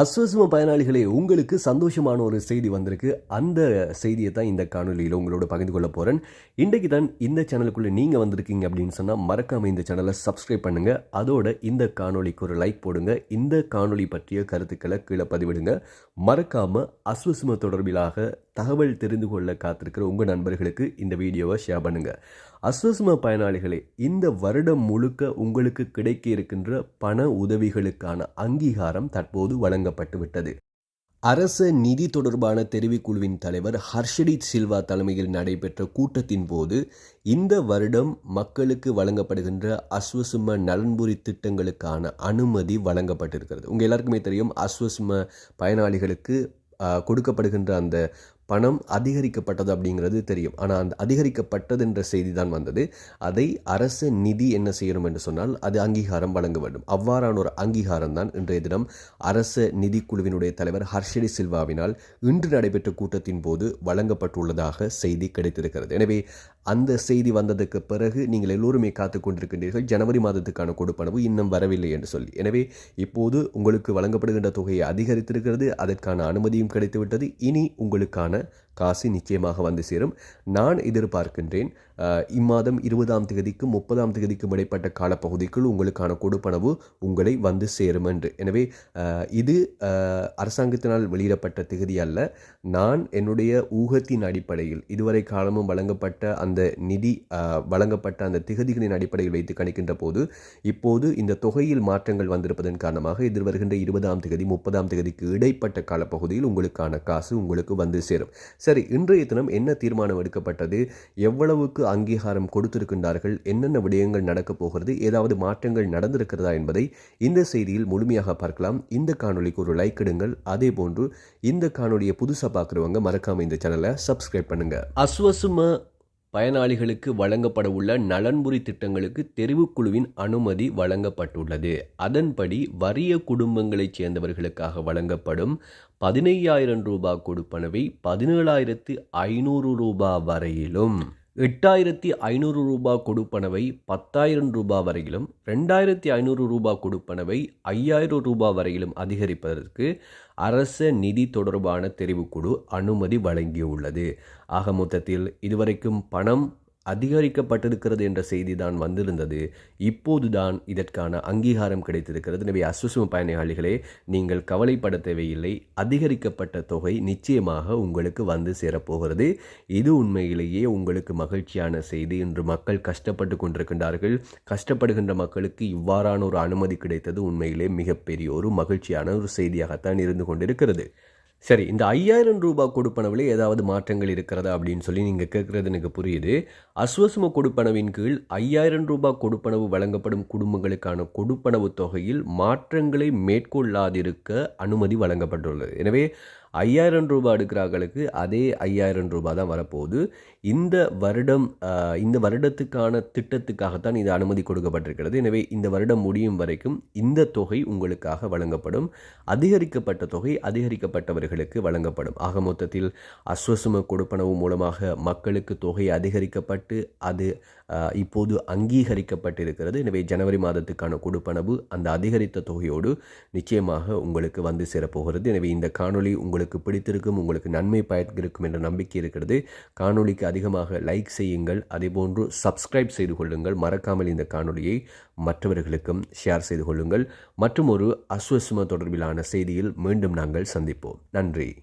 அஸ்வசும பயனாளிகளே உங்களுக்கு சந்தோஷமான ஒரு செய்தி வந்திருக்கு. அந்த செய்தியை தான் இந்த காணொலியில் உங்களோட பகிர்ந்து கொள்ள போகிறேன் இன்றைக்கு தான் இந்த சேனலுக்குள்ளே நீங்கள் வந்திருக்கீங்க அப்படின்னு சொன்னால் மறக்காமல் இந்த சேனலை சப்ஸ்கிரைப் பண்ணுங்கள் அதோட இந்த காணொளிக்கு ஒரு லைக் போடுங்க. இந்த காணொலி பற்றிய கருத்துக்களை கீழே பதிவிடுங்க. மறக்காமல் அஸ்வசும தொடர்பிலாக தகவல் தெரிந்து கொள்ள காத்திருக்கிற உங்கள் நண்பர்களுக்கு இந்த வீடியோவை ஷேர் பண்ணுங்கள் அஸ்வசம பயனாளிகளே இந்த வருடம் முழுக்க உங்களுக்கு கிடைக்க இருக்கின்ற பண உதவிகளுக்கான அங்கீகாரம் தற்போது வழங்கப்பட்டு விட்டது. அரச நிதி தொடர்பான தெரிவுக்குழுவின் தலைவர் ஹர்ஷடித் சில்வா தலைமையில் நடைபெற்ற கூட்டத்தின் போது இந்த வருடம் மக்களுக்கு வழங்கப்படுகின்ற அஸ்வசும நலன்புரி திட்டங்களுக்கான அனுமதி வழங்கப்பட்டிருக்கிறது. உங்கள் எல்லாருக்குமே தெரியும் அஸ்வசும பயனாளிகளுக்கு கொடுக்கப்படுகின்ற அந்த பணம் அதிகரிக்கப்பட்டது அப்படிங்கிறது தெரியும். ஆனால் அந்த அதிகரிக்கப்பட்டது என்ற செய்தி தான் வந்தது. அதை அரச நிதி என்ன செய்யணும் என்று சொன்னால் அது அங்கீகாரம் வழங்க வேண்டும். அவ்வாறான ஒரு அங்கீகாரம் தான் இன்றைய தினம் அரச நிதிக்குழுவினுடைய தலைவர் ஹர்ஷடி சில்வாவினால் இன்று நடைபெற்ற கூட்டத்தின் போது வழங்கப்பட்டுள்ளதாக செய்தி கிடைத்திருக்கிறது. எனவே அந்த செய்தி வந்ததுக்கு பிறகு நீங்கள் எல்லோருமே காத்து கொண்டிருக்கின்றீர்கள். ஜனவரி மாதத்துக்கான கொடுப்பனவு இன்னும் வரவில்லை என்று சொல்லி. எனவே இப்போது உங்களுக்கு வழங்கப்படுகின்ற தொகையை அதிகரித்திருக்கிறது. அதற்கான அனுமதியும் கிடைத்துவிட்டது. இனி உங்களுக்கான காசு நிச்சயமாக வந்து சேரும். நான் எதிர்பார்க்கின்றேன் இம்மாதம் இருபதாம் தேதிக்கும் முப்பதாம் தேதிக்கும் இடைப்பட்ட காலப்பகுதிக்குள் உங்களுக்கான கொடுப்பனவு உங்களை வந்து சேரும் என்று. எனவே இது அரசாங்கத்தினால் வெளியிடப்பட்ட திகதி அல்ல. நான் என்னுடைய ஊகத்தின் அடிப்படையில் இதுவரை காலமும் வழங்கப்பட்ட அந்த நிதி வழங்கப்பட்ட அந்த திகதிகளின் அடிப்படையில் வைத்து கணிக்கின்ற போது இப்போது இந்த தொகையில் மாற்றங்கள் வந்திருப்பதன் காரணமாக எதிர்வருகின்ற இருபதாம் தேதி முப்பதாம் தேதிக்கு இடைப்பட்ட காலப்பகுதியில் உங்களுக்கான காசு உங்களுக்கு வந்து சேரும். சரி இன்றைய தினம் என்ன தீர்மானம் எடுக்கப்பட்டது? எவ்வளவுக்கு அங்கீகாரம் கொடுத்திருக்கின்றார்கள்? என்னென்ன விடயங்கள் நடக்கப் போகிறது? ஏதாவது மாற்றங்கள் நடந்திருக்கிறதா என்பதை இந்த செய்தியில் முழுமையாக பார்க்கலாம். இந்த காணொளிக்கு ஒரு லைக் இடுங்கள். அதே போன்று இந்த காணொலியை புதுசாக பார்க்குறவங்க மறக்காமல் இந்த சேனலை சப்ஸ்கிரைப் பண்ணுங்க. அஸ்வசும பயனாளிகளுக்கு வழங்கப்பட உள்ள நலன்புரி திட்டங்களுக்கு தெரிவுக்குழுவின் அனுமதி வழங்கப்பட்டுள்ளது. அதன்படி வறிய குடும்பங்களைச் சேர்ந்தவர்களுக்காக வழங்கப்படும் பதினையாயிரம் ரூபாய் கொடுப்பனவை பதினேழாயிரத்து ஐநூறு ரூபாய் வரையிலும். எட்டாயிரத்தி ஐநூறு ரூபாய் கொடுப்பனவை பத்தாயிரம் ரூபாய் வரையிலும் ரெண்டாயிரத்தி ஐநூறு ரூபாய் கொடுப்பனவை ஐயாயிரம் ரூபாய் வரையிலும் அதிகரிப்பதற்கு அரச நிதி தொடர்பான தெரிவுக்குழு அனுமதி வழங்கியுள்ளது. ஆக மொத்தத்தில் இதுவரைக்கும் பணம் அதிகரிக்கப்பட்டிருக்கிறது என்ற செய்தி தான் வந்திருந்தது. இப்போதுதான் இதற்கான அங்கீகாரம் கிடைத்திருக்கிறது. எனவே அஸ்வசும பயனாளிகளே நீங்கள் கவலைப்பட தேவையில்லை. அதிகரிக்கப்பட்ட தொகை நிச்சயமாக உங்களுக்கு வந்து சேரப்போகிறது. இது உண்மையிலேயே உங்களுக்கு மகிழ்ச்சியான செய்தி. இன்று மக்கள் கஷ்டப்பட்டு கொண்டிருக்கின்றார்கள். கஷ்டப்படுகின்ற மக்களுக்கு இவ்வாறான ஒரு அனுமதி கிடைத்தது உண்மையிலே மிகப்பெரிய ஒரு மகிழ்ச்சியான ஒரு செய்தியாகத்தான் இருந்து கொண்டிருக்கிறது. சரி இந்த ஐயாயிரம் ரூபாய் கொடுப்பனவில் ஏதாவது மாற்றங்கள் இருக்கிறதா அப்படின்னு சொல்லி நீங்கள் கேட்குறது எனக்கு புரியுது. அஸ்வசும கொடுப்பனவின் கீழ் ஐயாயிரம் ரூபாய் கொடுப்பனவு வழங்கப்படும் குடும்பங்களுக்கான கொடுப்பனவு தொகையில் மாற்றங்களை மேற்கொள்ளாதிருக்க அனுமதி வழங்கப்பட்டுள்ளது. எனவே ஐயாயிரம் ரூபாய் எடுக்கிறார்களுக்கு அதே ஐயாயிரம் ரூபாய் தான் வரப்போகுது. இந்த வருடம் இந்த வருடத்துக்கான திட்டத்துக்காகத்தான் இது அனுமதி கொடுக்கப்பட்டிருக்கிறது. எனவே இந்த வருடம் முடியும் வரைக்கும் இந்த தொகை உங்களுக்காக வழங்கப்படும். அதிகரிக்கப்பட்ட தொகை அதிகரிக்கப்பட்டவர்களுக்கு வழங்கப்படும். ஆக மொத்தத்தில் அஸ்வசும கொடுப்பனவு மூலமாக மக்களுக்கு தொகை அதிகரிக்கப்பட்டு அது இப்போது அங்கீகரிக்கப்பட்டிருக்கிறது. எனவே ஜனவரி மாதத்துக்கான கொடுப்பனவு அந்த அதிகரித்த தொகையோடு நிச்சயமாக உங்களுக்கு வந்து சேரப்போகிறது. எனவே இந்த காணொளி உங்களுக்கு பிடித்திருக்கும் உங்களுக்கு நன்மை பயத்திருக்கும் என்ற நம்பிக்கை இருக்கிறது. காணொளிக்கு அதிகமாக லைக் செய்யுங்கள். அதேபோன்று சப்ஸ்கிரைப் செய்து கொள்ளுங்கள். மறக்காமல் இந்த காணொலியை மற்றவர்களுக்கும் ஷேர் செய்து கொள்ளுங்கள். மற்றும் ஒரு அஸ்வசும தொடர்பிலான செய்தியில் மீண்டும் நாங்கள் சந்திப்போம். நன்றி.